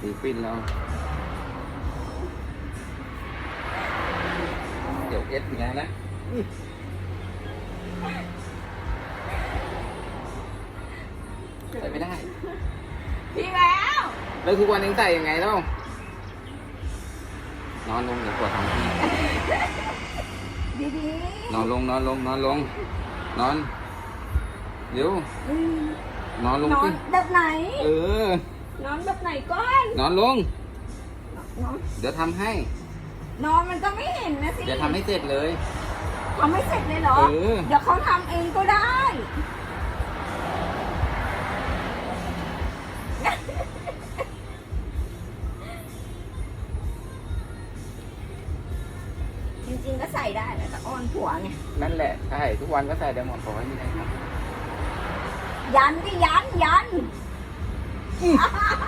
สีปิ้นแล้วเดี๋ยวเอสอย่างนี้นะใส่ไม่ได้ พี่แล้ว แล้วทุกวันเองใส่ยังไงแล้วนอนลงเดี๋ยวปวดท้องพี่ดีนอนลงนอนลงนอนลง นอน เดี๋ยวๆอืมนอนลงนอสินแบบไหน เออ นอนแบบไหนก่อนนอนลง นอนเดี๋ยวทำให้ นอนมันก็ไม่เห็นนะสิเดี๋ยวทำให้เสร็จเลยทำไม่เสร็จเลยเหรอ เออ เดี๋ยวเขาทำเองก็ได้ จริงๆก็ใส่ได้แหละแต่อ้อนผัวไงนั่นแหละใช่ทุกวันก็ใส่ได้หมดขอให้มีใครทำยันดิยันยัน 嗯，